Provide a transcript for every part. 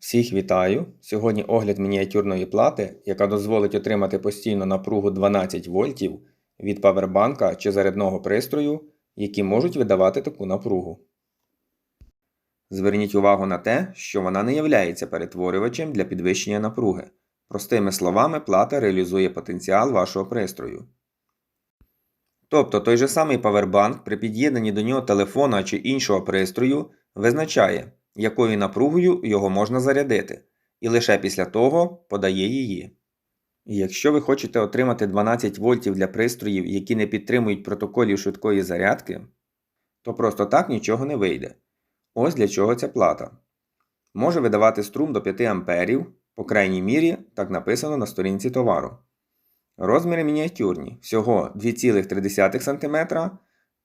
Всіх вітаю! Сьогодні огляд мініатюрної плати, яка дозволить отримати постійну напругу 12 вольтів від павербанка чи зарядного пристрою, які можуть видавати таку напругу. Зверніть увагу на те, що вона не являється перетворювачем для підвищення напруги. Простими словами, плата реалізує потенціал вашого пристрою. Тобто той же самий павербанк при під'єднанні до нього телефона чи іншого пристрою визначає, якою напругою його можна зарядити, і лише після того подає її. Якщо ви хочете отримати 12 вольтів для пристроїв, які не підтримують протоколів швидкої зарядки, то просто так нічого не вийде. Ось для чого ця плата. Може видавати струм до 5 амперів, по крайній мірі, так написано на сторінці товару. Розміри мініатюрні всього 2,3 см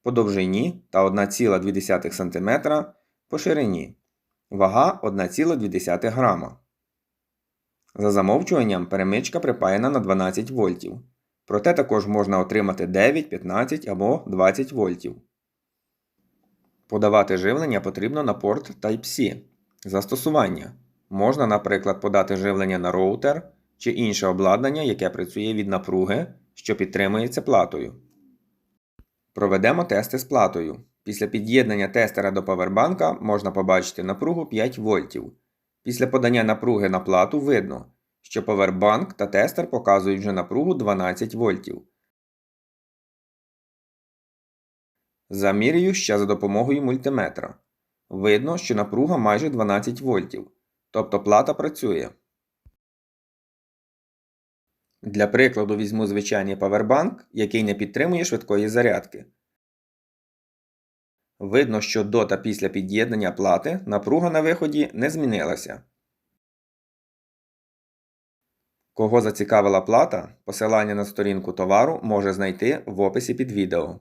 по довжині та 1,2 см по ширині. Вага 1,2 грама. За замовчуванням перемичка припаяна на 12 вольтів. Проте також можна отримати 9, 15 або 20 вольтів. Подавати живлення потрібно на порт Type-C. Застосування. Можна, наприклад, подати живлення на роутер чи інше обладнання, яке працює від напруги, що підтримується платою. Проведемо тести з платою. Після під'єднання тестера до павербанка можна побачити напругу 5 вольтів. Після подання напруги на плату видно, що павербанк та тестер показують вже напругу 12 вольтів. Замірюю ще за допомогою мультиметра. Видно, що напруга майже 12 вольтів, тобто плата працює. Для прикладу візьму звичайний павербанк, який не підтримує швидкої зарядки. Видно, що до та після під'єднання плати напруга на виході не змінилася. Кого зацікавила плата, посилання на сторінку товару може знайти в описі під відео.